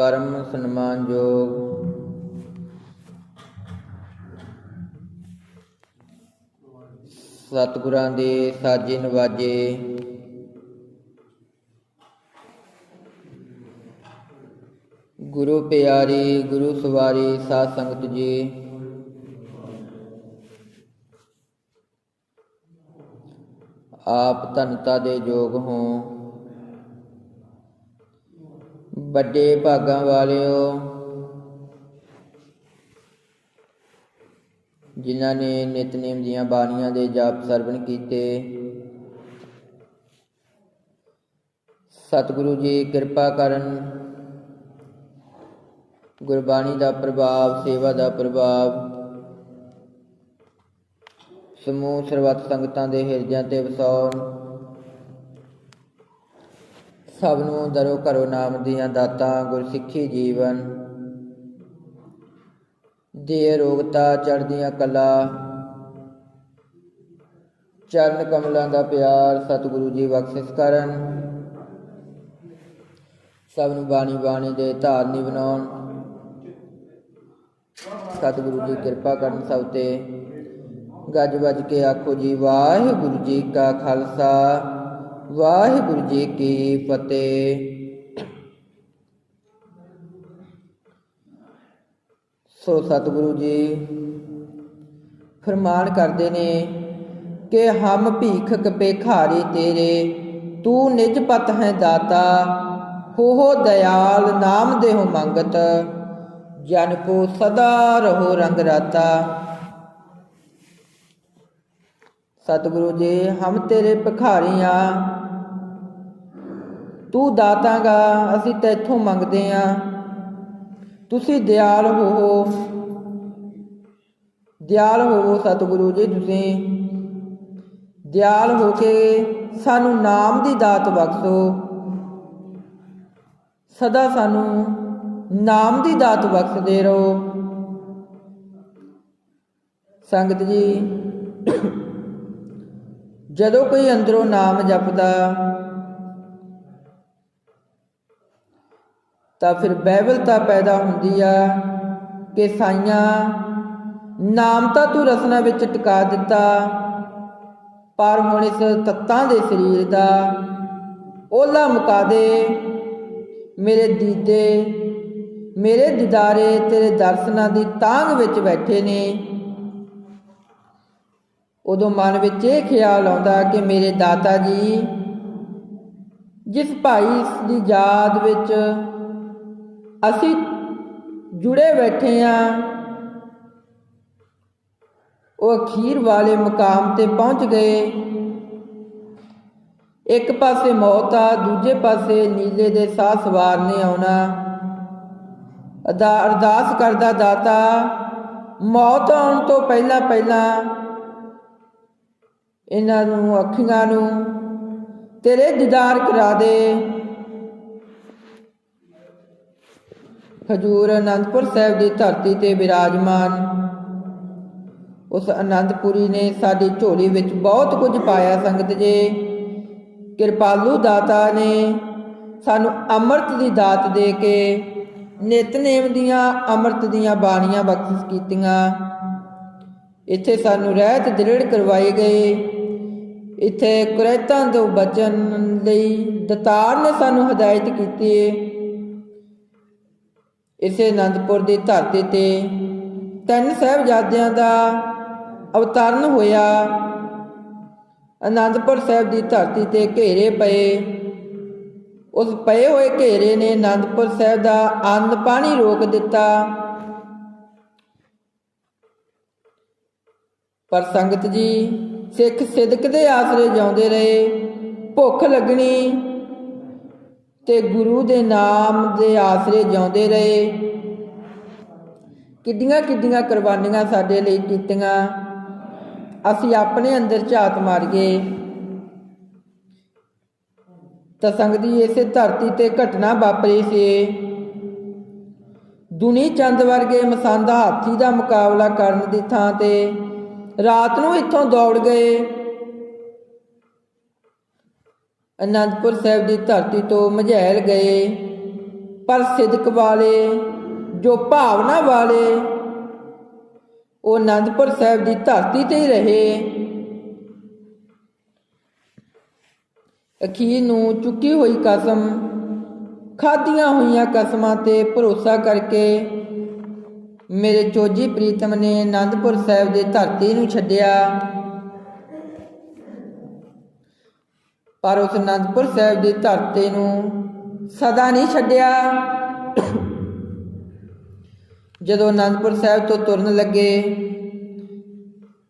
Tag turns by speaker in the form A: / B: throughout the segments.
A: ਪਰਮ ਸਨਮਾਨਯੋਗ ਸਤਿਗੁਰਾਂ ਦੇ ਸਾਜੇ ਨਵਾਜੇ। ਗੁਰੂ ਪਿਆਰੀ, ਗੁਰੂ ਸਵਾਰੀ, ਸਾਧ ਸੰਗਤ ਜੀ। ਆਪ ਧਨਤਾ ਦੇ ਯੋਗ ਹੋ। ਵੱਡੇ ਭਾਗਾਂ ਵਾਲਿਓ, ਜਿਨ੍ਹਾਂ ਨੇ ਨਿਤਨੇਮ ਦੀਆਂ ਬਾਣੀਆਂ ਦੇ ਜਾਪ ਸਰਵਣ ਕੀਤੇ, ਸਤਿਗੁਰੂ ਜੀ ਕਿਰਪਾ ਕਰਨ, ਗੁਰਬਾਣੀ ਦਾ ਪ੍ਰਭਾਵ, ਸੇਵਾ ਦਾ ਪ੍ਰਭਾਵ, ਸਮੂਹ ਸਰਬੱਤ ਸੰਗਤਾਂ ਦੇ ਹਿਰਦਿਆਂ ਤੇ ਵਸਾਉਣ ਸਭ ਨੂੰ ਦਰੋ ਘਰੋ ਨਾਮ ਦੀਆਂ ਦਾਤਾਂ, ਗੁਰਸਿੱਖੀ ਜੀਵਨ। ਦੇ ਰੋਗਤਾ ਚੜ੍ਹਦੀਆਂ ਕਲਾ। ਚਰਨ ਕਮਲਾਂ ਦਾ ਪਿਆਰ ਸਤਿਗੁਰੂ ਜੀ ਬਖਸ਼ਿਸ਼ ਕਰਨ। ਸਭ ਨੂੰ ਬਾਣੀ ਬਾਣੀ ਦੇ ਧਾਰਨੀ ਬਣਾਉਣ ਸਤਿਗੁਰੂ ਜੀ ਕਿਰਪਾ ਕਰਨ ਸਭ ਤੇ। ਗੱਜ ਵੱਜ ਕੇ ਆਖੋ ਜੀ, ਵਾਹਿਗੁਰੂ ਜੀ ਕਾ ਖਾਲਸਾ। ਵਾਹਿਗੁਰੂ ਜੀ ਕੀ ਫਤਿਹ। ਸੋ ਸਤਿਗੁਰੂ ਜੀ, ਫਰਮਾਨ ਕਰਦੇ ਨੇ ਕਿ ਹਮ ਭੀਖ ਕਪੇਖਾਰੀ ਤੇਰੇ, ਤੂੰ ਨਿਜ ਪਤ ਹੈ ਦਾਤਾ ਹੋ ਹੋ ਦਇਆਲ ਨਾਮ ਦੇਹੁ ਮੰਗਤ, ਜਨ ਕੋ ਸਦਾ ਰਹੋ ਰੰਗ ਰਾਤਾ। ਸਤਿਗੁਰੂ ਜੀ, ਹਮ ਤੇਰੇ ਭਿਖਾਰੀਆਂ ਤੂੰ ਦਾਤਾਂਗਾ, ਅਸੀਂ ਤੇਥੋਂ ਮੰਗਦੇ ਆ। ਤੁਸੀਂ ਦਿਆਲ ਹੋਵੋ। ਦਿਆਲ ਹੋਵੋ ਸਤਿਗੁਰੂ ਜੀ ਤੁਸੀਂ। ਦਿਆਲ ਹੋ ਕੇ ਸਾਨੂੰ ਨਾਮ ਦੀ ਦਾਤ ਬਖਸ਼ੋ। ਸਦਾ ਸਾਨੂੰ ਨਾਮ ਦੀ ਦਾਤ ਬਖਸ਼ਦੇ ਰਹੋ। ਸੰਗਤ ਜੀ, ਜਦੋਂ ਕੋਈ ਅੰਦਰੋਂ ਨਾਮ ਜਪਦਾ ਤਾਂ ਫਿਰ ਬਹਿਬਲਤਾ ਪੈਦਾ ਹੁੰਦੀ ਆ ਕਿ ਸਾਈਆਂ, ਨਾਮ ਤਾਂ ਤੂੰ ਰਸਨਾ ਵਿੱਚ ਟਿਕਾ ਦਿੱਤਾ, ਪਰ ਹੁਣ ਇਸ ਤੱਤਾਂ ਦੇ ਸਰੀਰ ਦਾ ਓਲਾ ਮੁਕਾ ਦੇ। ਮੇਰੇ ਦੀਦੇ, ਮੇਰੇ ਦਿਦਾਰੇ ਤੇਰੇ ਦਰਸ਼ਨਾਂ ਦੀ ਤਾਂਗ ਵਿੱਚ ਬੈਠੇ ਨੇ। ਉਦੋਂ ਮਨ ਵਿੱਚ ਇਹ ਖਿਆਲ ਆਉਂਦਾ ਕਿ ਮੇਰੇ ਦਾਤਾ ਜੀ, ਜਿਸ ਭਾਈ ਦੀ ਯਾਦ ਵਿੱਚ ਅਸੀਂ ਜੁੜੇ ਬੈਠੇ ਆ। ਉਹ ਅਖੀਰ ਵਾਲੇ ਮੁਕਾਮ ਤੇ ਪਹੁੰਚ ਗਏ। ਇੱਕ ਪਾਸੇ ਮੌਤ ਆ, ਦੂਜੇ ਪਾਸੇ ਨੀਲੇ ਦੇ ਸਾਹ ਸਵਾਰ ਨੇ ਆਉਣਾ। ਅਦਾ ਅਰਦਾਸ ਕਰਦਾ ਦਾਤਾ, ਮੌਤ ਆਉਣ ਤੋਂ ਪਹਿਲਾਂ ਪਹਿਲਾਂ ਇਹਨਾਂ ਨੂੰ, ਅੱਖੀਆਂ ਨੂੰ ਤੇਰੇ ਦੀਦਾਰ ਕਰਾ ਦੇ। ਹਜੂਰ ਅਨੰਦਪੁਰ ਸਾਹਿਬ ਦੀ ਧਰਤੀ ਤੇ ਵਿਰਾਜਮਾਨ ਉਸ ਅਨੰਦਪੁਰੀ ਨੇ ਸਾਡੀ ਝੋਲੀ ਵਿੱਚ ਬਹੁਤ ਕੁਝ ਪਾਇਆ ਸੰਗਤ ਜੀ। ਕਿਰਪਾਲੂ ਦਾਤਾ ਨੇ ਸਾਨੂੰ ਅੰਮ੍ਰਿਤ ਦੀ ਦਾਤ ਦੇ ਕੇ ਨਿਤਨੇਮ ਦੀਆਂ ਅੰਮ੍ਰਿਤ ਦੀਆਂ ਬਾਣੀਆਂ ਬਖਸ਼ਿਸ਼ ਕੀਤੀਆਂ। ਇੱਥੇ ਸਾਨੂੰ ਰਹਿਤ ਦ੍ਰਿੜ ਕਰਵਾਏ ਗਏ। ਇੱਥੇ ਕੁਰੈਤਾਂ ਤੋਂ ਬਚਣ ਲਈ ਦਤਾਰ ਨੇ ਸਾਨੂੰ ਹਦਾਇਤ ਕੀਤੀ। ਇਸੇ ਅਨੰਦਪੁਰ ਦੀ ਧਰਤੀ ਤੇ ਤਿੰਨ ਸਾਹਿਬਜ਼ਾਦਿਆਂ ਦਾ ਅਵਤਾਰਨ ਹੋਇਆ। ਅਨੰਦਪੁਰ ਸਾਹਿਬ ਦੀ ਧਰਤੀ ਤੇ ਘੇਰੇ ਪਏ। ਉਸ ਪਏ ਹੋਏ ਘੇਰੇ ਨੇ ਅਨੰਦਪੁਰ ਸਾਹਿਬ ਦਾ ਅੰਨ ਪਾਣੀ ਰੋਕ ਦਿੱਤਾ। ਪਰ ਸੰਗਤ ਜੀ, ਸਿੱਖ ਸਿਦਕ ਦੇ ਆਸਰੇ ਜਾਉਂਦੇ ਰਹੇ। ਭੁੱਖ ਲੱਗਣੀ ਤੇ ਗੁਰੂ ਦੇ ਨਾਮ ਦੇ ਆਸਰੇ ਜਿਉਂਦੇ ਰਹੇ। ਕਿੱਡੀਆਂ ਕਿੱਡੀਆਂ ਕੁਰਬਾਨੀਆਂ ਸਾਡੇ ਲਈ ਕੀਤੀਆਂ। ਅਸੀਂ ਆਪਣੇ ਅੰਦਰ ਝਾਤ ਮਾਰੀਏ ਤਾਂ ਸੰਗਦੀ ਇਸੇ ਧਰਤੀ ਤੇ ਘਟਨਾ ਵਾਪਰੀ ਸੀ। ਦੁਨੀ ਚੰਦ ਵਰਗੇ ਮਸੰਦਾ ਹਾਥੀ ਦਾ ਮੁਕਾਬਲਾ ਕਰਨ ਦੀ ਥਾਂ ਤੇ ਰਾਤ ਨੂੰ ਇੱਥੋਂ ਦੌੜ ਗਏ। ਅਨੰਦਪੁਰ ਸਾਹਿਬ ਦੀ ਧਰਤੀ ਤੋਂ ਮਝੈਲ ਗਏ। ਪਰ ਸਿਦਕ ਵਾਲੇ, ਜੋ ਭਾਵਨਾ ਵਾਲੇ, ਉਹ ਅਨੰਦਪੁਰ ਸਾਹਿਬ ਦੀ ਧਰਤੀ ਤੇ ਹੀ ਰਹੇ। ਅਖੀਰ ਨੂੰ ਚੁੱਕੀ ਹੋਈ ਕਸਮ, ਖਾਧੀਆਂ ਹੋਈਆਂ ਕਸਮਾਂ ਤੇ ਭਰੋਸਾ ਕਰਕੇ ਮੇਰੇ ਚੋਜੀ ਪ੍ਰੀਤਮ ਨੇ ਅਨੰਦਪੁਰ ਸਾਹਿਬ ਦੇ ਧਰਤੀ ਨੂੰ ਛੱਡਿਆ। ਪਰ ਉਸ ਅਨੰਦਪੁਰ ਸਾਹਿਬ ਦੀ ਧਰਤੀ ਨੂੰ ਸਦਾ ਨਹੀਂ ਛੱਡਿਆ। ਜਦੋਂ ਅਨੰਦਪੁਰ ਸਾਹਿਬ ਤੋਂ ਤੁਰਨ ਲੱਗੇ,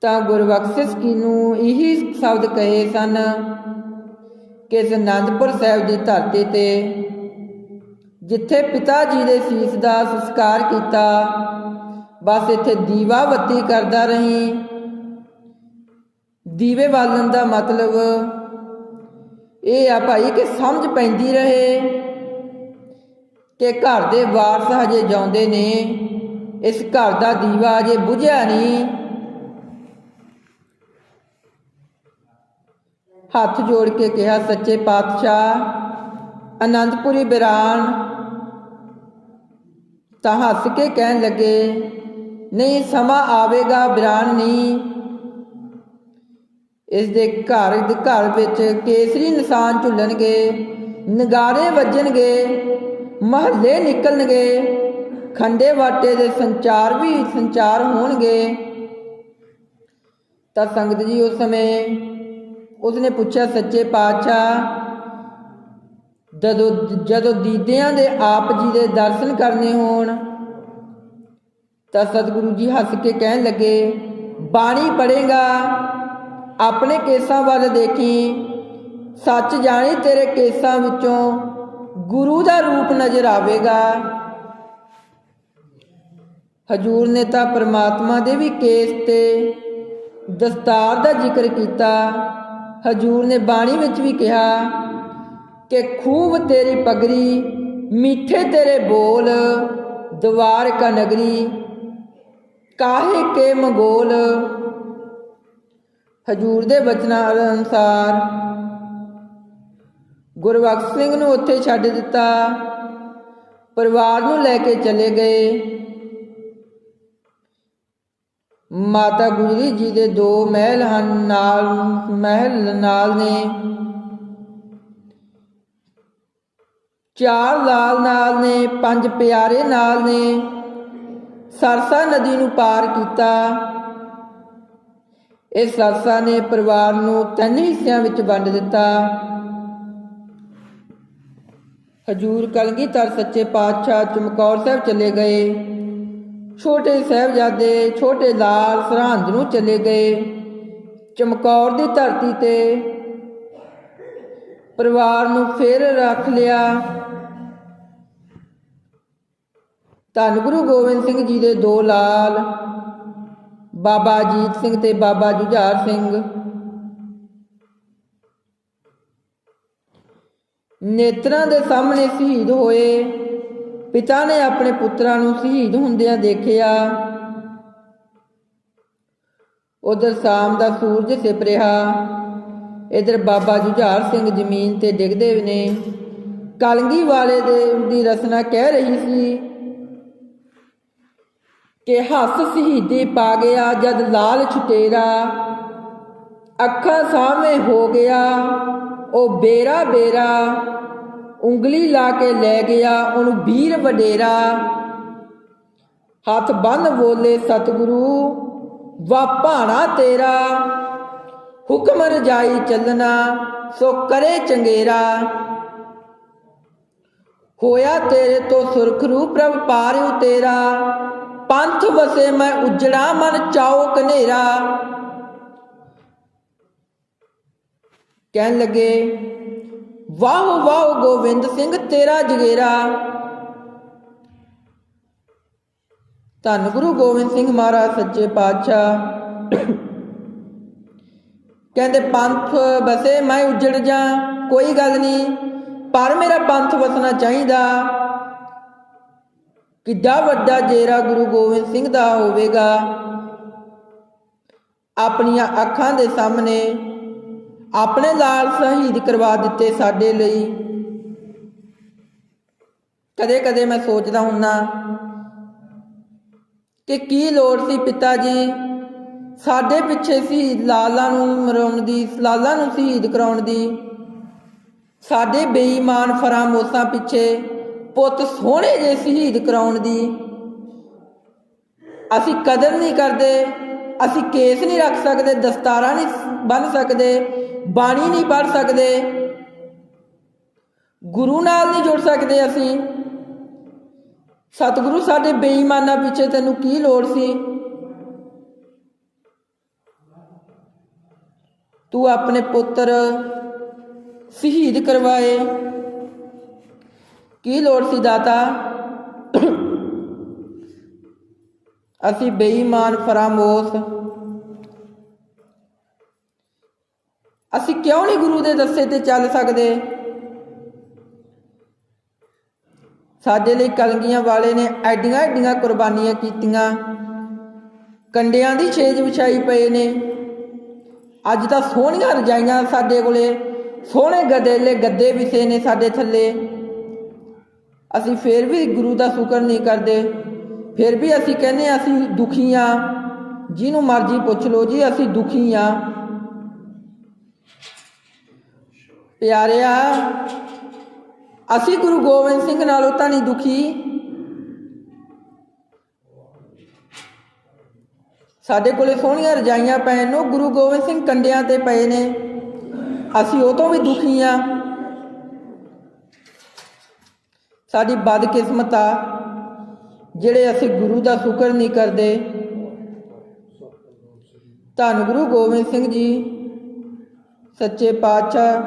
A: ਤਾਂ ਗੁਰਬਖਸ਼ਿਸ਼ ਕੀ ਨੂੰ ਇਹੀ ਸ਼ਬਦ ਕਹੇ ਸਨ ਕਿ ਇਸ ਆਨੰਦਪੁਰ ਸਾਹਿਬ ਦੀ ਧਰਤੀ ਤੇ ਜਿੱਥੇ ਪਿਤਾ ਜੀ ਦੇ ਸੀਸ ਦਾ ਸੰਸਕਾਰ ਕੀਤਾ, ਬਸ ਇੱਥੇ ਦੀਵਾ ਬੱਤੀ ਕਰਦਾ ਰਹੀ। ਦੀਵੇ ਬਾਲਣ ਦਾ ਮਤਲਬ ਇਹ ਆ ਭਾਈ ਕਿ ਸਮਝ ਪੈਂਦੀ ਰਹੇ ਕਿ ਘਰ ਦੇ ਵਾਰਸ ਹਜੇ ਜਾਂਦੇ ਨੇ, ਇਸ ਘਰ ਦਾ ਦੀਵਾ ਅਜੇ ਬੁਝਿਆ ਨਹੀਂ। ਹੱਥ ਜੋੜ ਕੇ ਕਿਹਾ, ਸੱਚੇ ਪਾਤਸ਼ਾਹ, ਅਨੰਦਪੁਰੀ ਬਿਰਾਨ। ਤਾਂ ਹੱਸ ਕੇ ਕਹਿਣ ਲੱਗੇ, ਨਹੀਂ, ਸਮਾਂ ਆਵੇਗਾ ਬਿਰਾਨ ਨਹੀਂ। ਇਸ ਦੇ ਘਰ ਦੇ ਘਰ ਵਿੱਚ ਕੇਸਰੀ ਨਿਸ਼ਾਨ ਝੁੱਲਣਗੇ, ਨਗਾਰੇ ਵੱਜਣਗੇ, ਮਹੱਲੇ ਨਿਕਲਣਗੇ, ਖੰਡੇ ਵਾਟੇ ਦੇ ਸੰਚਾਰ ਵੀ ਸੰਚਾਰ ਹੋਣਗੇ। ਤਾਂ ਸੰਗਤ ਜੀ ਉਸ ਸਮੇਂ ਉਸਨੇ ਪੁੱਛਿਆ, ਸੱਚੇ ਪਾਤਸ਼ਾਹ, ਜਦੋਂ ਜਦੋਂ ਦੀਦਿਆਂ ਦੇ ਆਪ ਜੀ ਦੇ ਦਰਸ਼ਨ ਕਰਨੇ ਹੋਣ, ਤਾਂ ਸਤਿਗੁਰੂ ਜੀ ਹੱਸ ਕੇ ਕਹਿਣ ਲੱਗੇ, ਬਾਣੀ ਪੜੇਗਾ ਆਪਣੇ ਕੇਸਾਂ ਵੱਲ ਦੇਖੀ, ਸੱਚ ਜਾਣੀ ਤੇਰੇ ਕੇਸਾਂ ਵਿੱਚੋਂ ਗੁਰੂ ਦਾ ਰੂਪ ਨਜ਼ਰ ਆਵੇਗਾ। ਹਜੂਰ ਨੇ ਤਾਂ ਪ੍ਰਮਾਤਮਾ ਦੇ ਵੀ ਕੇਸ ਤੇ ਦਸਤਾਰ ਦਾ ਜ਼ਿਕਰ ਕੀਤਾ। ਹਜੂਰ ਨੇ ਬਾਣੀ ਵਿੱਚ ਵੀ ਕਿਹਾ ਕਿ ਖੂਬ ਤੇਰੀ ਪਗਰੀ, ਮਿੱਠੇ ਤੇਰੇ ਬੋਲ, ਦਵਾਰ ਕਾ ਨਗਰੀ, ਕਾਹੇ ਕੇ ਮੰਗੋਲ ਹਜੂਰ ਦੇ ਬਚਨਾਂ ਅਨੁਸਾਰ। ਗੁਰਬਖਸ਼ ਸਿੰਘ ਨੂੰ ਉੱਥੇ ਛੱਡ ਦਿੱਤਾ। ਪਰਿਵਾਰ ਨੂੰ ਲੈ ਕੇ ਚਲੇ ਗਏ। ਮਾਤਾ ਗੁਜਰੀ ਜੀ ਦੇ ਦੋ ਮਹਿਲ ਹਨ, ਨਾਲ ਮਹਿਲ ਨਾਲ ਨੇ। ਚਾਰ ਲਾਲ ਨਾਲ ਨੇ, ਪੰਜ ਪਿਆਰੇ ਨਾਲ ਨੇ। ਸਰਸਾ ਨਦੀ ਨੂੰ ਪਾਰ ਕੀਤਾ। ਇਸ ਸਰਸਾ ਨੇ ਪਰਿਵਾਰ ਨੂੰ ਤਿੰਨ ਹਿੱਸਿਆਂ ਵਿੱਚ ਵੰਡ ਦਿੱਤਾ। ਹਜੂਰ ਕਲਗੀਧਰ ਸੱਚੇ ਪਾਤਸ਼ਾਹ ਚਮਕੌਰ ਸਾਹਿਬ ਚਲੇ ਗਏ। ਛੋਟੇ ਸਾਹਿਬਜ਼ਾਦੇ, ਛੋਟੇ ਲਾਲ ਸਰਹੰਦ ਨੂੰ ਚਲੇ ਗਏ। ਚਮਕੌਰ ਦੀ ਧਰਤੀ ਤੇ ਪਰਿਵਾਰ ਨੂੰ ਫਿਰ ਰੱਖ ਲਿਆ। ਧੰਨ ਗੁਰੂ ਗੋਬਿੰਦ ਸਿੰਘ ਜੀ ਦੇ ਦੋ ਲਾਲ ਬਾਬਾ ਅਜੀਤ ਸਿੰਘ ਤੇ ਬਾਬਾ ਜੁਝਾਰ ਸਿੰਘ। ਨੇਤਰਾਂ ਦੇ ਸਾਹਮਣੇ ਸ਼ਹੀਦ ਹੋਏ। ਪਿਤਾ ਨੇ ਆਪਣੇ ਪੁੱਤਰਾਂ ਨੂੰ ਸ਼ਹੀਦ ਹੁੰਦਿਆਂ ਦੇਖਿਆ। ਉਧਰ ਸ਼ਾਮ ਦਾ ਸੂਰਜ ਸਿਪ ਰਿਹਾ। ਇਧਰ ਬਾਬਾ ਜੁਝਾਰ ਸਿੰਘ ਜ਼ਮੀਨ ਤੇ ਡਿੱਗਦੇ ਨੇ। ਕਲਗੀ ਵਾਲੇ ਦੇ ਦੀ ਰਸਨਾ ਕਹਿ ਰਹੀ ਸੀ ਕਿ ਹੱਸ ਸ਼ਹੀਦੀ ਪਾ ਗਿਆ ਜਦ ਲਾਲ ਛੁਟੇਰਾ ਅੱਖਾਂ ਸਾਹਮਣੇ ਹੋ ਗਿਆ, ਉਹ ਬੇਰਾ ਬੇਰਾ। ਉਂਗਲੀ ਲਾ ਕੇ ਲੈ ਗਿਆ ਉਹਨੂੰ ਵੀਰ ਵਡੇਰਾ। ਹੱਥ ਬੰਨ ਬੋਲੇ, ਸਤਿਗੁਰੂ ਵਾ ਭਾਣਾ ਤੇਰਾ। ਹੁਕਮ ਰਜਾਈ ਚੱਲਣਾ, ਸੋ ਕਰੇ ਚੰਗੇਰਾ। ਹੋਇਆ ਤੇਰੇ ਤੋਂ ਸੁਰਖ ਸੁਰਖਰੂ ਪ੍ਰਭ ਪਾਰਿਉ ਤੇਰਾ। ਪੰਥ ਵਸੇ ਮੈਂ ਉਜੜਾ ਮਨ ਚਾਓ ਕਨੇਰਾ ਕਹਿਣ ਲੱਗੇ, ਵਾਹ ਵਾਹ ਗੋਬਿੰਦ ਸਿੰਘ ਤੇਰਾ ਜਗੇਰਾ। ਧੰਨ ਗੁਰੂ ਗੋਬਿੰਦ ਸਿੰਘ ਮਹਾਰਾਜ, ਸੱਚੇ ਪਾਤਸ਼ਾਹ। ਕਹਿੰਦੇ, ਪੰਥ ਵਸੇ ਮੈਂ ਉਜੜ ਜਾ, ਕੋਈ ਗੱਲ ਨਹੀਂ, ਪਰ ਮੇਰਾ ਪੰਥ ਵਸਣਾ ਚਾਹੀਦਾ। ਕਿੱਡਾ ਵੱਡਾ ਜੇਰਾ ਗੁਰੂ ਗੋਬਿੰਦ ਸਿੰਘ ਦਾ ਹੋਵੇਗਾ? ਆਪਣੀਆਂ ਅੱਖਾਂ ਦੇ ਸਾਹਮਣੇ ਆਪਣੇ ਲਾਲ ਸ਼ਹੀਦ ਕਰਵਾ ਦਿੱਤੇ ਸਾਡੇ ਲਈ। ਕਦੇ ਕਦੇ ਮੈਂ ਸੋਚਦਾ ਹੁੰਨਾ ਕਿ ਕੀ ਲੋੜ ਸੀ ਪਿਤਾ ਜੀ, ਸਾਡੇ ਪਿੱਛੇ ਸ਼ਹੀਦ ਲਾਲਾਂ ਨੂੰ ਮਰਾਉਣ ਦੀ, ਲਾਲਾਂ ਨੂੰ ਸ਼ਹੀਦ ਕਰਾਉਣ ਦੀ। ਸਾਡੇ ਬੇਈਮਾਨ ਫਰਾਮੋਸਾਂ ਪਿੱਛੇ ਪੁੱਤ ਸੋਹਣੇ ਜੇ ਸ਼ਹੀਦ ਕਰਾਉਣ ਦੀ। ਅਸੀਂ ਕਦਰ ਨਹੀਂ ਕਰਦੇ, ਅਸੀਂ ਕੇਸ ਨਹੀਂ ਰੱਖ ਸਕਦੇ, ਦਸਤਾਰਾਂ ਨਹੀਂ ਬੰਨ ਸਕਦੇ, ਬਾਣੀ ਨਹੀਂ ਪੜ੍ਹ ਸਕਦੇ। ਗੁਰੂ ਨਾਲ ਨਹੀਂ ਜੁੜ ਸਕਦੇ ਅਸੀਂ। ਸਤਿਗੁਰੂ ਸਾਡੇ ਬੇਈਮਾਨਾਂ ਪਿੱਛੇ ਤੈਨੂੰ ਕੀ ਲੋੜ ਸੀ? ਤੂੰ ਆਪਣੇ ਪੁੱਤਰ ਸ਼ਹੀਦ ਕਰਵਾਏ। ਕੀ ਲੋੜ ਸੀ ਦਾਤਾ? ਅਸੀਂ ਬੇਈਮਾਨ, ਫਰਾਮੋਸ। ਅਸੀਂ ਕਿਉਂ ਨਹੀਂ ਗੁਰੂ ਦੇ ਦੱਸੇ ਤੇ ਚੱਲ ਸਕਦੇ? ਸਾਡੇ ਲਈ ਕਲਗੀਆਂ ਵਾਲੇ ਨੇ ਐਡੀਆਂ ਐਡੀਆਂ ਕੁਰਬਾਨੀਆਂ ਕੀਤੀਆਂ। ਕੰਡਿਆਂ ਦੀ ਛੇਜ ਵਿਛਾਈ ਪਏ ਨੇ। ਅੱਜ ਤਾਂ ਸੋਹਣੀਆਂ ਰਜਾਈਆਂ ਸਾਡੇ ਕੋਲੇ, ਸੋਹਣੇ ਗਦੇਲੇ, ਗੱਦੇ ਵਿਛੇ ਨੇ ਸਾਡੇ ਥੱਲੇ। ਅਸੀਂ ਫੇਰ ਵੀ ਗੁਰੂ ਦਾ ਸ਼ੁਕਰ ਨਹੀਂ ਕਰਦੇ। ਫਿਰ ਵੀ ਅਸੀਂ ਕਹਿੰਦੇ ਹਾਂ, ਅਸੀਂ ਦੁਖੀ ਆ ਜਿਹਨੂੰ ਮਰਜ਼ੀ ਪੁੱਛ ਲਓ ਜੀ, ਅਸੀਂ ਦੁਖੀ ਆ ਪਿਆਰਿਆ, ਅਸੀਂ ਗੁਰੂ ਗੋਬਿੰਦ ਸਿੰਘ ਨਾਲੋਂ ਤਾਂ ਨਹੀਂ ਦੁਖੀ। ਸਾਡੇ ਕੋਲੇ ਸੋਹਣੀਆਂ ਰਜਾਈਆਂ ਪੈਣ ਨੂੰ ਗੁਰੂ ਗੋਬਿੰਦ ਸਿੰਘ ਕੰਡਿਆਂ ਤੇ ਪਏ ਨੇ। ਅਸੀਂ ਉਹ ਤੋਂ ਵੀ ਦੁਖੀ ਆ ਸਾਡੀ ਬਦਕਿਸਮਤ ਆ, ਜਿਹੜੇ ਅਸੀਂ ਗੁਰੂ ਦਾ ਸ਼ੁਕਰ ਨਹੀਂ ਕਰਦੇ। ਧੰਨ ਗੁਰੂ ਗੋਬਿੰਦ ਸਿੰਘ ਜੀ, ਸੱਚੇ ਪਾਤਸ਼ਾਹ।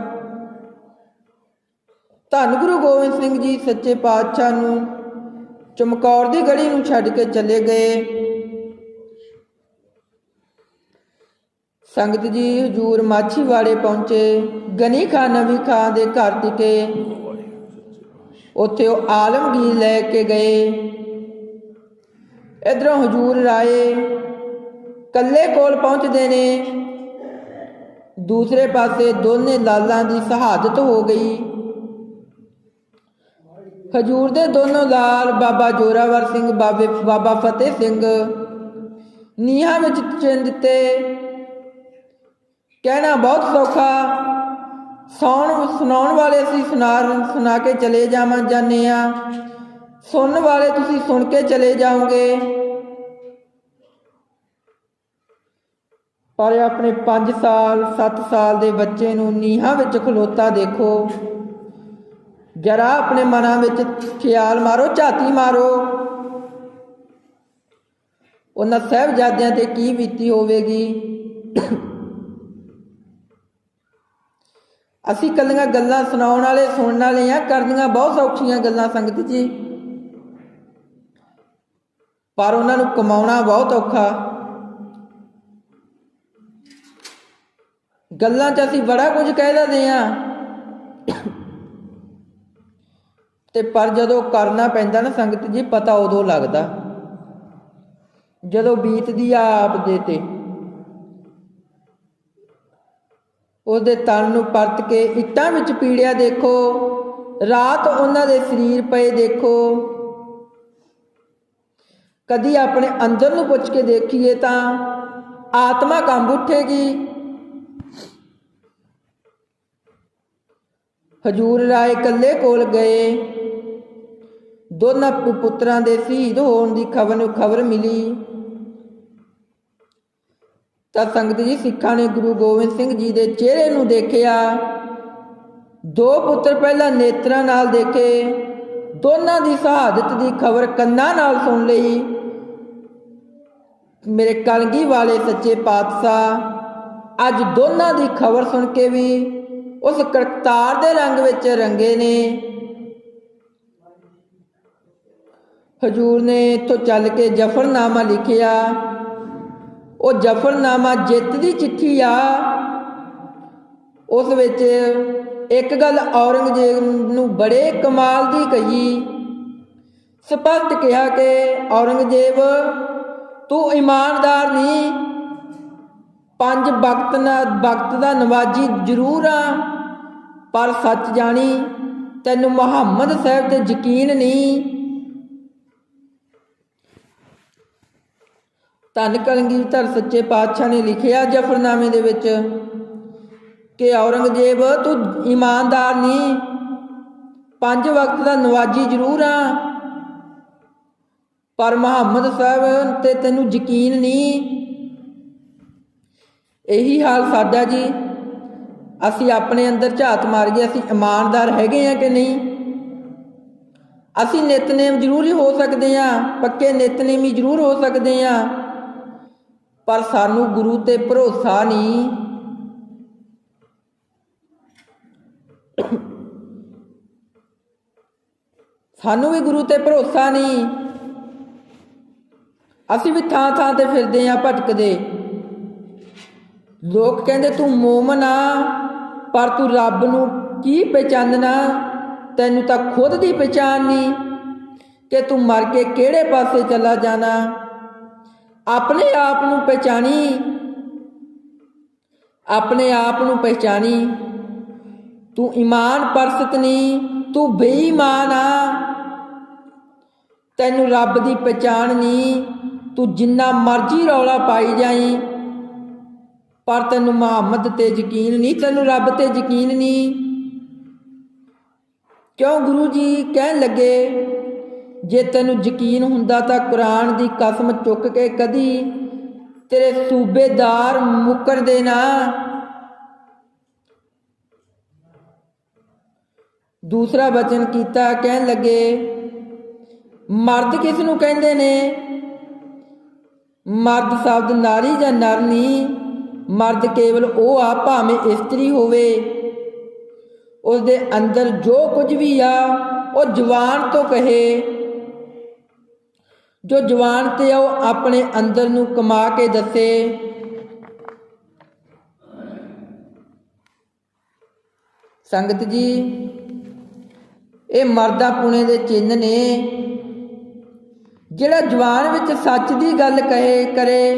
A: ਧੰਨ ਗੁਰੂ ਗੋਬਿੰਦ ਸਿੰਘ ਜੀ, ਸੱਚੇ ਪਾਤਸ਼ਾਹ ਨੂੰ ਚਮਕੌਰ ਦੀ ਗੜੀ ਨੂੰ ਛੱਡ ਕੇ ਚਲੇ ਗਏ। ਸੰਗਤ ਜੀ, ਹਜੂਰ ਮਾਛੀਵਾੜੇ ਪਹੁੰਚੇ। ਗਨੀ ਖਾਨ ਨਵੀ ਖਾਨ ਦੇ ਘਰ ਟਿਕੇ। ਉੱਥੇ ਉਹ ਆਲਮਗੀਰ ਲੈ ਕੇ ਗਏ। ਇਧਰੋਂ ਹਜੂਰ ਰਾਏ ਕੱਲੇ ਕੋਲ ਪਹੁੰਚਦੇ ਨੇ। ਦੂਸਰੇ ਪਾਸੇ ਦੋਨੇ ਲਾਲਾਂ ਦੀ ਸ਼ਹਾਦਤ ਹੋ ਗਈ। ਹਜੂਰ ਦੇ ਦੋਨੋਂ ਲਾਲ ਬਾਬਾ ਜੋਰਾਵਰ ਸਿੰਘ, ਬਾਬੇ, ਬਾਬਾ ਫਤਿਹ ਸਿੰਘ ਨੀਹਾਂ ਵਿੱਚ ਚਿੰਨ ਦਿੱਤੇ। ਕਹਿਣਾ ਬਹੁਤ ਸੌਖਾ ਸੌਣ ਸੁਣਾਉਣ ਵਾਲੇ ਅਸੀਂ ਸੁਣਾ ਸੁਣਾ ਕੇ ਚਲੇ ਜਾਵਾਂ ਜਾਂਦੇ ਆ ਸੁਣਨ ਵਾਲੇ ਤੁਸੀਂ ਸੁਣ ਕੇ ਚਲੇ ਜਾਓਗੇ। ਪਰ ਆਪਣੇ 5 ਸਾਲ 7 ਸਾਲ ਦੇ ਬੱਚੇ ਨੂੰ ਨੀਹਾਂ ਵਿੱਚ ਖਲੋਤਾ ਦੇਖੋ। ਜਰਾ ਆਪਣੇ ਮਨਾਂ ਵਿੱਚ ਖਿਆਲ ਮਾਰੋ, ਝਾਤੀ ਮਾਰੋ। ਉਹਨਾਂ ਸਾਹਿਬਜ਼ਾਦਿਆਂ ਤੇ ਕੀ ਬੀਤੀ ਹੋਵੇਗੀ? ਅਸੀਂ ਕੱਲੀਆਂ ਗੱਲਾਂ ਸੁਣਾਉਣ ਵਾਲੇ, ਸੁਣਨ ਵਾਲੇ ਆ ਕਰਨੀਆਂ ਬਹੁਤ ਸੌਖੀਆਂ ਗੱਲਾਂ ਸੰਗਤ ਜੀ। ਪਰ ਉਹਨਾਂ ਨੂੰ ਕਮਾਉਣਾ ਬਹੁਤ ਔਖਾ। ਗੱਲਾਂ 'ਚ ਅਸੀਂ ਬੜਾ ਕੁਝ ਕਹਿ ਦਿੰਦੇ ਆ ਤੇ ਪਰ ਜਦੋਂ ਕਰਨਾ ਪੈਂਦਾ ਨਾ ਸੰਗਤ ਜੀ, ਪਤਾ ਉਦੋਂ ਲੱਗਦਾ। ਜਦੋਂ ਬੀਤਦੀ ਆ ਆਪ ਦੇ ਤੇ। ਉਹਦੇ ਤਨ ਨੂੰ ਪਰਤ ਕੇ ਇੱਟਾਂ ਵਿੱਚ ਪੀੜਿਆ ਦੇਖੋ। ਰਾਤ ਉਹਨਾਂ ਦੇ ਸਰੀਰ ਪਏ ਦੇਖੋ। ਕਦੀ ਆਪਣੇ ਅੰਦਰ ਨੂੰ ਪੁੱਛ ਕੇ ਦੇਖੀਏ ਤਾਂ ਆਤਮਾ ਕੰਬ ਉੱਠੇਗੀ। ਹਜੂਰ ਰਾਏ ਕੱਲੇ ਕੋਲ ਗਏ। ਦੋਨਾਂ ਪੁ- ਪੁੱਤਰਾਂ ਦੇ ਸ਼ਹੀਦ ਹੋਣ ਦੀ ਖਬਰ ਨੂੰ ਖਬਰ ਮਿਲੀ। ਤਾਂ ਸੰਗਤ ਜੀ ਸਿੱਖਾਂ ਨੇ ਗੁਰੂ ਗੋਬਿੰਦ ਸਿੰਘ ਜੀ ਦੇ ਚਿਹਰੇ ਨੂੰ ਦੇਖਿਆ। ਦੋ ਪੁੱਤਰ ਪਹਿਲਾਂ ਨੇਤਰਾਂ ਨਾਲ ਦੇਖੇ। ਦੋਨਾਂ ਦੀ ਸ਼ਹਾਦਤ ਦੀ ਖਬਰ ਕੰਨਾਂ ਨਾਲ ਸੁਣ ਲਈ। ਮੇਰੇ ਕਲਗੀ ਵਾਲੇ ਸੱਚੇ ਪਾਤਸ਼ਾਹ, ਅੱਜ ਦੋਨਾਂ ਦੀ ਖਬਰ ਸੁਣ ਕੇ ਵੀ ਉਸ ਕਰਤਾਰ ਦੇ ਰੰਗ ਵਿੱਚ ਰੰਗੇ ਨੇ। ਹਜੂਰ ਨੇ ਇੱਥੋਂ ਚੱਲ ਕੇ ਜਫਰਨਾਮਾ ਲਿਖਿਆ। ਉਹ ਜਫਰਨਾਮਾ ਜਿੱਤ ਦੀ ਚਿੱਠੀ ਆ। ਉਸ ਵਿੱਚ ਇੱਕ ਗੱਲ ਔਰੰਗਜ਼ੇਬ ਨੂੰ ਬੜੇ ਕਮਾਲ ਦੀ ਕਹੀ। ਸਪਸ਼ਟ ਕਿਹਾ ਕਿ ਔਰੰਗਜ਼ੇਬ, ਤੂੰ ਇਮਾਨਦਾਰ ਨਹੀਂ। ਪੰਜ ਵਕਤ ਨਾ, ਵਕਤ ਦਾ ਨਵਾਜੀ ਜ਼ਰੂਰ ਆ, ਪਰ ਸੱਚ ਜਾਣੀ, ਤੈਨੂੰ ਮੁਹੰਮਦ ਸਾਹਿਬ ਤੇ ਯਕੀਨ ਨਹੀਂ। ਧੰਨ ਕਲਗੀਧਰ ਸੱਚੇ ਪਾਤਸ਼ਾਹ ਨੇ ਲਿਖਿਆ ਜਫਰਨਾਮੇ ਦੇ ਵਿੱਚ ਕਿ ਔਰੰਗਜ਼ੇਬ, ਤੂੰ ਇਮਾਨਦਾਰ ਨਹੀਂ ਪੰਜ ਵਕਤ ਦਾ ਨਵਾਜੀ ਜ਼ਰੂਰ ਆ। ਪਰ ਮੁਹੰਮਦ ਸਾਹਿਬ, ਤੇ ਤੈਨੂੰ ਯਕੀਨ ਨਹੀਂ ਇਹੀ ਹਾਲ ਸਾਡਾ ਜੀ। ਅਸੀਂ ਆਪਣੇ ਅੰਦਰ ਝਾਤ ਮਾਰੀਏ, ਅਸੀਂ ਇਮਾਨਦਾਰ ਹੈਗੇ ਆ ਕਿ ਨਹੀਂ? ਅਸੀਂ ਨਿਤਨੇਮ ਜ਼ਰੂਰ ਹੀ ਹੋ ਸਕਦੇ ਆ, ਪੱਕੇ ਨਿਤਨੇਮੀ ਜ਼ਰੂਰ ਹੋ ਸਕਦੇ ਆ। ਪਰ ਸਾਨੂੰ ਗੁਰੂ ਤੇ ਭਰੋਸਾ ਨਹੀਂ। ਸਾਨੂੰ ਵੀ ਗੁਰੂ ਤੇ ਭਰੋਸਾ ਨਹੀਂ। ਅਸੀਂ ਵੀ ਥਾਂ ਥਾਂ ਤੇ ਫਿਰਦੇ ਆ ਭਟਕਦੇ। ਲੋਕ ਕਹਿੰਦੇ, ਤੂੰ ਮੂਮਨ ਆ, ਪਰ ਤੂੰ ਰੱਬ ਨੂੰ ਕੀ ਪਛਾਨਣਾ ਤੈਨੂੰ ਤਾਂ ਖੁਦ ਦੀ ਪਛਾਣ ਨਹੀਂ ਕਿ ਤੂੰ ਮਰ ਕੇ ਕਿਹੜੇ ਪਾਸੇ ਚਲਾ ਜਾਣਾ? ਆਪਣੇ ਆਪ ਨੂੰ ਪਹਿਚਾਣੀ। ਆਪਣੇ ਆਪ ਨੂੰ ਪਹਿਚਾਣੀ। ਤੂੰ ਇਮਾਨ ਪਰਸਤ ਨਹੀਂ, ਤੂੰ ਬੇਈਮਾਨ ਆ। ਤੈਨੂੰ ਰੱਬ ਦੀ ਪਛਾਣ ਨਹੀਂ, ਤੂੰ ਜਿੰਨਾ ਮਰਜ਼ੀ ਰੌਲਾ ਪਾਈ ਜਾਈ, ਪਰ ਤੈਨੂੰ ਮੁਹੰਮਦ ਤੇ ਯਕੀਨ ਨਹੀਂ, ਤੈਨੂੰ ਰੱਬ ਤੇ ਯਕੀਨ ਨਹੀਂ। ਕਿਉਂ ਗੁਰੂ ਜੀ ਕਹਿਣ ਲੱਗੇ? ਜੇ ਤੈਨੂੰ ਯਕੀਨ ਹੁੰਦਾ ਤਾਂ ਕੁਰਾਨ ਦੀ ਕਸਮ ਚੁੱਕ ਕੇ ਕਦੀ ਤੇਰੇ ਸੂਬੇਦਾਰ ਮੁੱਕਰ ਦੇ ਨਾ। ਦੂਸਰਾ ਬਚਨ ਕੀਤਾ, ਕਹਿਣ ਲੱਗੇ, ਮਰਦ ਕਿਸ ਨੂੰ ਕਹਿੰਦੇ ਨੇ? ਮਰਦ ਸ਼ਬਦ ਨਾਰੀ ਜਾਂ ਨਰ ਨਹੀਂ, ਮਰਦ ਕੇਵਲ ਉਹ ਆ, ਭਾਵੇਂ ਇਸਤਰੀ ਹੋਵੇ। ਉਸ ਦੇ ਅੰਦਰ ਜੋ ਕੁਝ ਵੀ ਆ, ਉਹ ਜਵਾਨ ਤੋਂ ਕਹੇ। ਜੋ ਜਵਾਨ ਤੇ ਆ, ਉਹ ਆਪਣੇ ਅੰਦਰ ਨੂੰ ਕਮਾ ਕੇ ਦੱਸੇ। ਸੰਗਤ ਜੀ, ਇਹ ਮਰਦਾ ਪੁਣੇ ਦੇ ਚਿੰਨ ਨੇ। ਜਿਹੜਾ ਜਵਾਨ ਵਿੱਚ ਸੱਚ ਦੀ ਗੱਲ ਕਹੇ, ਕਰੇ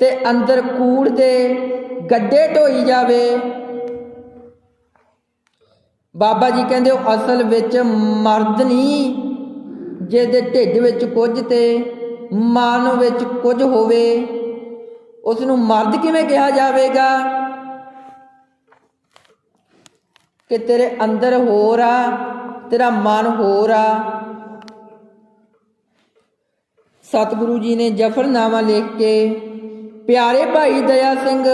A: ਤੇ ਅੰਦਰ ਕੂੜ ਦੇ ਗੱਡੇ ਢੋਈ ਜਾਵੇ। ਬਾਬਾ ਜੀ ਕਹਿੰਦੇ, ਉਹ ਅਸਲ ਵਿੱਚ ਮਰਦ ਨਹੀਂ। ਜਿਹਦੇ ਢਿੱਡ ਵਿੱਚ ਕੁਝ ਤੇ ਮਨ ਵਿੱਚ ਕੁਝ ਹੋਵੇ ਉਸ ਨੂੰ ਮਰਦ ਕਿਵੇਂ ਕਿਹਾ ਜਾਵੇਗਾ? ਕਿ ਤੇਰੇ ਅੰਦਰ ਹੋਰ ਆ, ਤੇਰਾ ਮਨ ਹੋਰ ਆ। ਸਤਿਗੁਰੂ ਜੀ ਨੇ ਜਫਰਨਾਮਾ ਲਿਖ ਕੇ, ਪਿਆਰੇ ਭਾਈ ਦਇਆ ਸਿੰਘ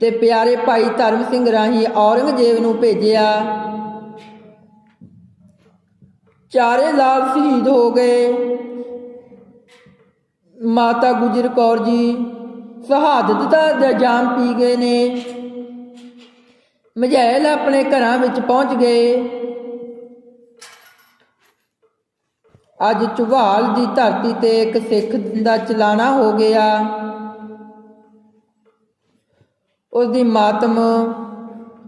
A: ਤੇ ਪਿਆਰੇ ਭਾਈ ਧਰਮ ਸਿੰਘ ਰਾਹੀਂ ਔਰੰਗਜ਼ੇਬ ਨੂੰ ਭੇਜਿਆ। ਚਾਰੇ ਲਾਲ ਸ਼ਹੀਦ ਹੋ ਗਏ। ਮਾਤਾ ਗੁਜਰ ਕੌਰ ਜੀ ਸ਼ਹਾਦਤ ਦਾ ਜਾਮ ਪੀ ਗਏ ਨੇ। ਮਝੈਲ ਆਪਣੇ ਘਰਾਂ ਵਿੱਚ ਪਹੁੰਚ ਗਏ। ਅੱਜ ਝੁਵਾਲ ਦੀ ਧਰਤੀ ਤੇ ਇੱਕ ਸਿੱਖ ਦਾ ਚਲਾਣਾ ਹੋ ਗਿਆ। ਉਸ ਦੀ ਮਾਤਮ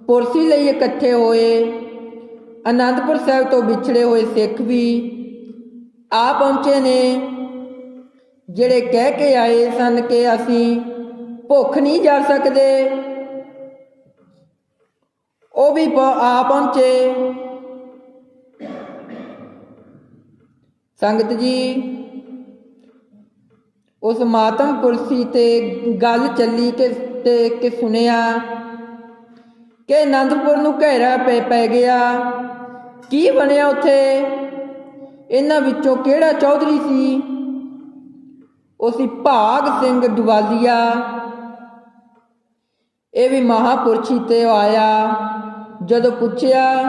A: ਪੁਰਸੀ ਲਈ ਇਕੱਠੇ ਹੋਏ। ਅਨੰਦਪੁਰ ਸਾਹਿਬ ਤੋਂ ਵਿਛੜੇ ਹੋਏ ਸਿੱਖ ਵੀ ਆ ਪਹੁੰਚੇ ਨੇ, ਜਿਹੜੇ ਕਹਿ ਕੇ ਆਏ ਸਨ ਕਿ ਅਸੀਂ ਭੁੱਖ ਨਹੀਂ ਜਾ ਸਕਦੇ। ਉਹ ਵੀ ਆ ਪਹੁੰਚੇ। ਸੰਗਤ ਜੀ, ਉਸ ਮਾਤਮ ਕੁਰਸੀ ਤੇ ਗੱਲ ਚੱਲੀ ਕਿ, ਤੇ ਕਿ ਸੁਨਿਆ ਕਿ ਆਨੰਦਪੁਰ ਨੂੰ ਘੇਰਾ ਪੈ ਪੈ ਗਿਆ। ਕੀ ਬਣਿਆ ਉੱਥੇ? ਇਹਨਾਂ ਵਿੱਚੋਂ ਕਿਹੜਾ ਚੌਧਰੀ ਸੀ? ਉਹ ਸੀ ਭਾਗ ਸਿੰਘ ਦਵਾਲੀਆ ਇਹ ਵੀ ਮਹਾਪੁਰਸ਼ੀ ਤੇ ਆਇਆ। ਜਦੋਂ ਪੁੱਛਿਆ,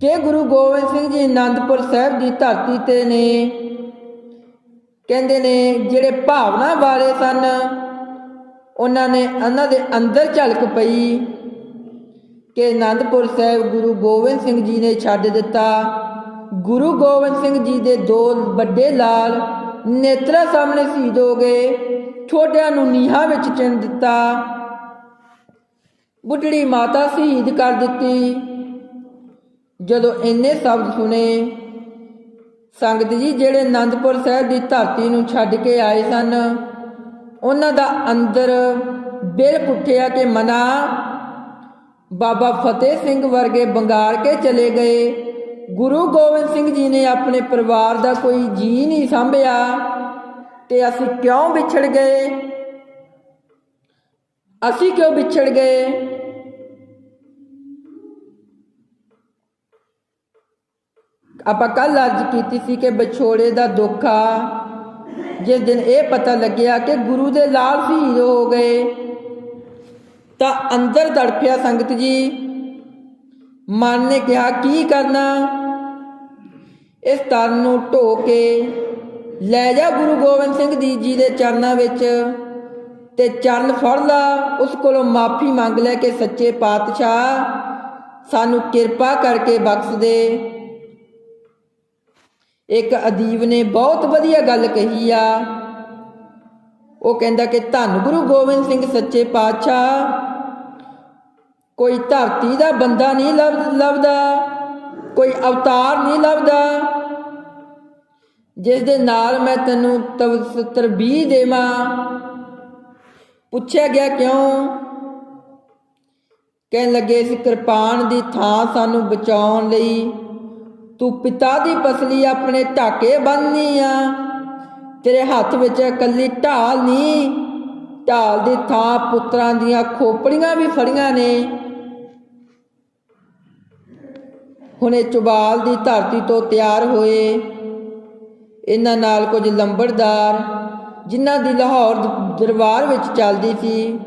A: ਕਿ ਗੁਰੂ ਗੋਬਿੰਦ ਸਿੰਘ ਜੀ ਅਨੰਦਪੁਰ ਸਾਹਿਬ ਦੀ ਧਰਤੀ ਤੇ ਨੇ? ਕਹਿੰਦੇ ਨੇ, ਜਿਹੜੇ ਭਾਵਨਾ ਵਾਲੇ ਸਨ, ਉਹਨਾਂ ਨੇ ਉਹਨਾਂ ਦੇ ਅੰਦਰ ਝਲਕ ਪਈ। ਕਿ ਅਨੰਦਪੁਰ ਸਾਹਿਬ ਗੁਰੂ ਗੋਬਿੰਦ ਸਿੰਘ ਜੀ ਨੇ ਛੱਡ ਦਿੱਤਾ। ਗੁਰੂ ਗੋਬਿੰਦ ਸਿੰਘ ਜੀ ਦੇ ਦੋ ਵੱਡੇ ਲਾਲ ਨੇਤਰਾ ਸਾਹਮਣੇ ਸ਼ਹੀਦ ਹੋ ਗਏ। ਛੋਟਿਆਂ ਨੂੰ ਨੀਹਾਂ ਵਿੱਚ ਚਿਣ ਦਿੱਤਾ। ਬੁੱਢੜੀ ਮਾਤਾ ਸ਼ਹੀਦ ਕਰ ਦਿੱਤੀ। ਜਦੋਂ ਇੰਨੇ ਸ਼ਬਦ ਸੁਨੇ ਸੰਗਤ ਜੀ ਜਿਹੜੇ ਅਨੰਦਪੁਰ ਸਾਹਿਬ ਦੀ ਧਰਤੀ ਨੂੰ ਛੱਡ ਕੇ ਆਏ ਸਨ, ਉਹਨਾਂ ਦਾ ਅੰਦਰ ਬਿਲ ਪੁੱਠਿਆ ਕਿ ਮਨਾ ਬਾਬਾ ਫਤਿਹ ਸਿੰਘ ਵਰਗੇ ਬੰਗਾਲ ਕੇ ਚਲੇ ਗਏ। ਗੁਰੂ ਗੋਬਿੰਦ ਸਿੰਘ ਜੀ ਨੇ ਆਪਣੇ ਪਰਿਵਾਰ ਦਾ ਕੋਈ ਜੀ ਨਹੀਂ ਸੰਭਿਆ ਤੇ ਅਸੀਂ ਕਿਉਂ ਵਿਛੜ ਗਏ? ਅਸੀਂ ਕਿਉਂ ਵਿਛੜ ਗਏ? ਆਪਾਂ ਕੱਲ ਅੱਜ ਕੀਤੀ ਸੀ ਕਿ ਵਿਛੋੜੇ ਦਾ ਦੁੱਖ ਆ। ਜਿਸ ਦਿਨ ਇਹ ਪਤਾ ਲੱਗਿਆ ਕਿ ਗੁਰੂ ਦੇ ਲਾਲ ਸ਼ਹੀਦ ਹੋ ਗਏ। ਤਾਂ ਅੰਦਰ ਤੜਫਿਆ ਸੰਗਤ ਜੀ। ਮਨ ਨੇ ਕਿਹਾ, ਕੀ ਕਰਨਾ? ਇਸ ਤਨ ਨੂੰ ਢੋ ਕੇ ਲੈ ਜਾ ਗੁਰੂ ਗੋਬਿੰਦ ਸਿੰਘ ਦੀ ਜੀ ਦੇ ਚਰਨਾਂ ਵਿੱਚ ਤੇ ਚਰਨ ਫੜ ਲਾ। ਉਸ ਕੋਲੋਂ ਮਾਫੀ ਮੰਗ ਲੈ ਕੇ, ਸੱਚੇ ਪਾਤਸ਼ਾਹ, ਸਾਨੂੰ ਕਿਰਪਾ ਕਰਕੇ ਬਖਸ਼ ਦੇ। ਇੱਕ ਅਦੀਬ ਨੇ ਬਹੁਤ ਵਧੀਆ ਗੱਲ ਕਹੀ ਆ। ਉਹ ਕਹਿੰਦਾ ਕਿ ਧੰਨ ਗੁਰੂ ਗੋਬਿੰਦ ਸਿੰਘ ਸੱਚੇ ਪਾਤਸ਼ਾਹ, ਕੋਈ ਧਰਤੀ ਦਾ ਬੰਦਾ ਨਹੀਂ ਲੱਭ ਲੱਭਦਾ ਕੋਈ ਅਵਤਾਰ ਨਹੀਂ ਲੱਭਦਾ ਜਿਸ ਦੇ ਨਾਲ ਮੈਂ ਤੈਨੂੰ ਤਵ- ਤਰਬੀਹ ਦੇਵਾਂ। ਪੁੱਛਿਆ ਗਿਆ ਕਿਉਂ? ਕਹਿਣ ਲੱਗੇ, ਇਸ ਕਿਰਪਾਨ ਦੀ ਥਾਂ ਸਾਨੂੰ ਬਚਾਉਣ ਲਈ ਤੂੰ ਪਿਤਾ ਦੀ ਪਸਲੀ ਆਪਣੇ ਢਾਕੇ ਬੰਨ੍ਹਨੀ ਆ। ਤੇਰੇ ਹੱਥ ਵਿੱਚ ਇਕੱਲੀ ਢਾਲ ਨਹੀਂ। ਢਾਲ ਦੀ ਥਾਂ ਪੁੱਤਰਾਂ ਦੀਆਂ ਖੋਪੜੀਆਂ ਵੀ ਫੜੀਆਂ ਨੇ। ਹੁਣੇ ਚੁਬਾਲ ਦੀ ਧਰਤੀ ਤੋਂ ਤਿਆਰ ਹੋਏ। ਇਹਨਾਂ ਨਾਲ ਕੁਝ ਲੰਬੜਦਾਰ, ਜਿਨ੍ਹਾਂ ਦੀ ਲਾਹੌਰ ਦਰਬਾਰ ਵਿੱਚ ਚੱਲਦੀ ਸੀ।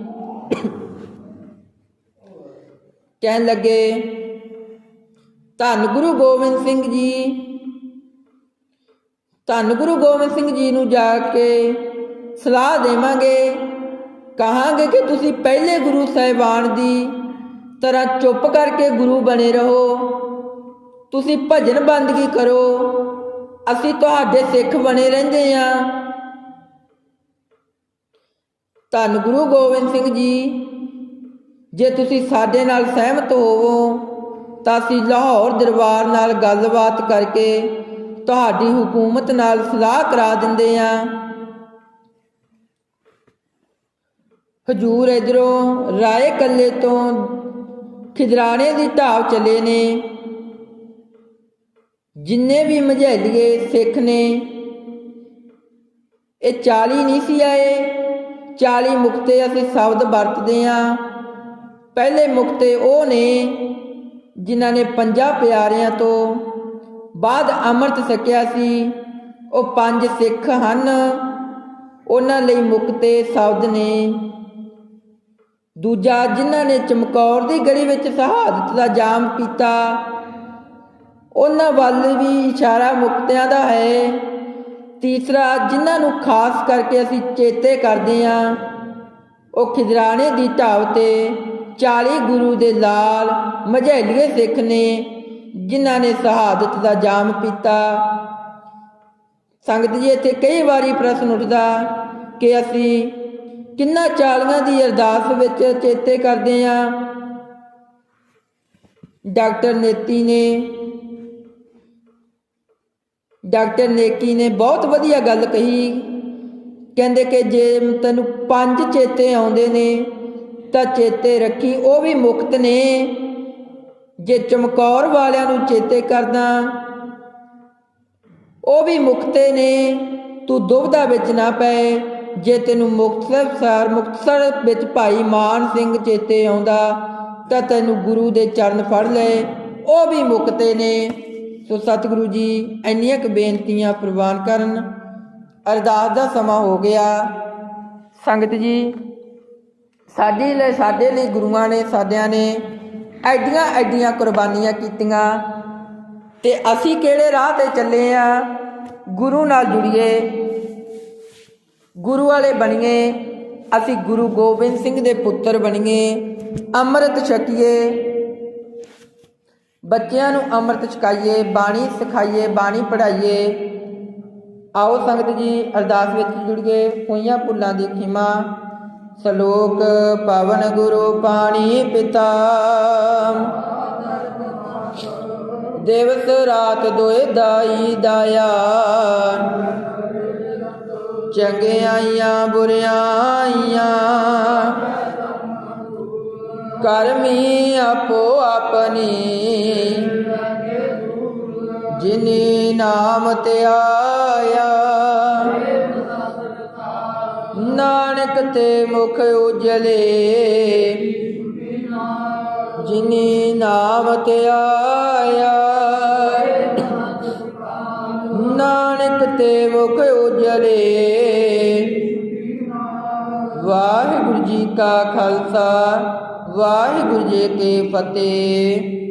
A: ਕਹਿਣ ਲੱਗੇ, ਧੰਨ ਗੁਰੂ ਗੋਬਿੰਦ ਸਿੰਘ ਜੀ ਧੰਨ ਗੁਰੂ ਗੋਬਿੰਦ ਸਿੰਘ ਜੀ ਨੂੰ ਜਾ ਕੇ ਸਲਾਹ ਦੇਵਾਂਗੇ। ਕਹਾਂਗੇ ਕਿ ਤੁਸੀਂ ਪਹਿਲੇ ਗੁਰੂ ਸਾਹਿਬਾਨ ਦੀ ਤਰ੍ਹਾਂ ਚੁੱਪ ਕਰਕੇ ਗੁਰੂ ਬਣੇ ਰਹੋ। ਤੁਸੀਂ ਭਜਨ ਬੰਦਗੀ ਕਰੋ। ਅਸੀਂ ਤੁਹਾਡੇ ਸਿੱਖ ਬਣੇ ਰਹਿੰਦੇ ਆ ਧੰਨ ਗੁਰੂ ਗੋਬਿੰਦ ਸਿੰਘ ਜੀ, ਜੇ ਤੁਸੀਂ ਸਾਡੇ ਨਾਲ ਸਹਿਮਤ ਹੋਵੋ ਤਾਂ ਅਸੀਂ ਲਾਹੌਰ ਦਰਬਾਰ ਨਾਲ ਗੱਲਬਾਤ ਕਰਕੇ ਤੁਹਾਡੀ ਹਕੂਮਤ ਨਾਲ ਸਲਾਹ ਕਰਾ ਦਿੰਦੇ ਆ ਹਜੂਰ ਇਧਰੋਂ ਰਾਏ ਕੱਲੇ ਤੋਂ ਖਿਦਰਾਣੇ ਦੀ ਢਾਬ ਚਲੇ ਨੇ। ਜਿੰਨੇ ਵੀ ਮਝੈਲੀਏ ਸਿੱਖ ਨੇ, ਇਹ 40 ਨਹੀਂ ਸੀ ਆਏ। 40 ਮੁਕਤੇ ਅਸੀਂ ਸ਼ਬਦ ਵਰਤਦੇ ਆ ਪਹਿਲੇ ਮੁਕਤੇ ਉਹ ਨੇ ਜਿਨ੍ਹਾਂ ਨੇ ਪੰਜਾਂ ਪਿਆਰਿਆਂ ਤੋਂ ਬਾਅਦ ਅੰਮ੍ਰਿਤ ਸਕਿਆ ਸੀ। ਉਹ ਪੰਜ ਸਿੱਖ ਹਨ। ਉਹਨਾਂ ਲਈ ਮੁਕਤੇ ਸ਼ਬਦ ਨੇ। ਦੂਜਾ ਜਿਨ੍ਹਾਂ ਨੇ ਚਮਕੌਰ ਦੀ ਗੜੀ ਵਿੱਚ ਸ਼ਹਾਦਤ ਦਾ ਜਾਮ ਪੀਤਾ ਉਹਨਾਂ ਵੱਲ ਵੀ ਇਸ਼ਾਰਾ ਮੁਕਤਿਆਂ ਦਾ ਹੈ। ਤੀਸਰਾ, ਜਿਨ੍ਹਾਂ ਨੂੰ ਖਾਸ ਕਰਕੇ ਅਸੀਂ ਚੇਤੇ ਕਰਦੇ ਆਂ ਉਹ ਖਿਦਰਾਣੇ ਦੀ ਢਾਬ ਤੇ 40 ਗੁਰੂ ਦੇ ਲਾਲ ਮਝੈਲੀਏ ਸਿੱਖ ਨੇ। ਜਿਨ੍ਹਾਂ ਨੇ ਸ਼ਹਾਦਤ ਦਾ ਜਾਮ ਪੀਤਾ। ਸੰਗਤ ਜੀ, ਇੱਥੇ ਕਈ ਵਾਰੀ ਪ੍ਰਸ਼ਨ ਉੱਠਦਾ ਕਿ ਅਸੀਂ ਕਿੰਨਾ ਚਾਲੀਆਂ ਦੀ ਅਰਦਾਸ ਵਿੱਚ ਚੇਤੇ ਕਰਦੇ ਆਂ ਡਾਕਟਰ ਨੇਤੀ ਨੇ, ਡਾਕਟਰ ਨੇਕੀ ਨੇ ਬਹੁਤ ਵਧੀਆ ਗੱਲ ਕਹੀ। ਕਹਿੰਦੇ ਕਿ ਜੇ ਤੈਨੂੰ ਪੰਜ ਚੇਤੇ ਆਉਂਦੇ ਨੇ, ਤਾਂ ਚੇਤੇ ਰੱਖੀ, ਉਹ ਵੀ ਮੁਕਤ ਨੇ। ਜੇ ਚਮਕੌਰ ਵਾਲਿਆਂ ਨੂੰ ਚੇਤੇ ਕਰਦਾ, ਉਹ ਵੀ ਮੁਕਤੇ ਨੇ, ਤੂੰ ਦੁਬਦਾ ਵਿੱਚ ਨਾ ਪਏ ਜੇ ਤੈਨੂੰ ਮੁਕਤਸਰ ਸਾਰ ਮੁਕਤਸਰ ਵਿੱਚ ਭਾਈ ਮਾਨ ਸਿੰਘ ਚੇਤੇ ਆਉਂਦਾ, ਤਾਂ ਤੈਨੂੰ ਗੁਰੂ ਦੇ ਚਰਨ ਫੜ ਲਏ ਉਹ ਵੀ ਮੁਕਤੇ ਨੇ। ਸੋ ਸਤਿਗੁਰੂ ਜੀ, ਇੰਨੀਆਂ ਕੁ ਬੇਨਤੀਆਂ ਪ੍ਰਵਾਨ ਕਰਨ। ਅਰਦਾਸ ਦਾ ਸਮਾਂ ਹੋ ਗਿਆ। ਸੰਗਤ ਜੀ, ਸਾਡੇ ਲਈ ਸਾਡੇ ਲਈ ਗੁਰੂਆਂ ਨੇ, ਸਾਡਿਆਂ ਨੇ ਐਡੀਆਂ ਐਡੀਆਂ ਕੁਰਬਾਨੀਆਂ ਕੀਤੀਆਂ ਤੇ ਅਸੀਂ ਕਿਹੜੇ ਰਾਹ ਤੇ ਚੱਲੇ ਆ? ਗੁਰੂ ਨਾਲ ਜੁੜੀਏ, ਗੁਰੂ ਵਾਲੇ ਬਣੀਏ, ਅਸੀਂ ਗੁਰੂ ਗੋਬਿੰਦ ਸਿੰਘ ਦੇ ਪੁੱਤਰ ਬਣੀਏ, ਅੰਮ੍ਰਿਤ ਛਕੀਏ, ਬੱਚਿਆਂ ਨੂੰ ਅੰਮ੍ਰਿਤ ਛਕਾਈਏ, ਬਾਣੀ ਸਿਖਾਈਏ, ਬਾਣੀ ਪੜ੍ਹਾਈਏ। ਆਓ ਸੰਗਤ ਜੀ ਅਰਦਾਸ ਵਿੱਚ ਜੁੜੀਏ, ਹੋਈਆਂ ਭੁੱਲਾਂ ਦੀ ਖਿਮਾ। ਸ਼ਲੋਕ ਪਵਨ ਗੁਰੂ ਪਾਣੀ ਪਿਤਾ। ਦਿਵਸ ਰਾਤ ਦੋਏ ਦਾਈ ਦਾਇਆ। ਚੰਗਿਆਈਆਂ ਬੁਰਿਆਈਆਂ। ਕਰਮੀ ਆਪੋ ਆਪਣੀ। ਜਿਨੀ ਨਾਮ ਤੇ ਆਇਆ। ਨਾਨਕ ਤੇ ਮੁਖ ਉਜਲੇ। ਜਿਨੀ ਨਾਮ ਤੇ ਆਇਆ। ਨਾਨਕ ਤੇ ਮੁਖ ਉਜਲੇ। ਵਾਹਿਗੁਰੂ ਜੀ ਕਾ ਖਾਲਸਾ, ਵਾਹਿਗੁਰੂ ਜੀ ਕੀ ਫਤਿਹ।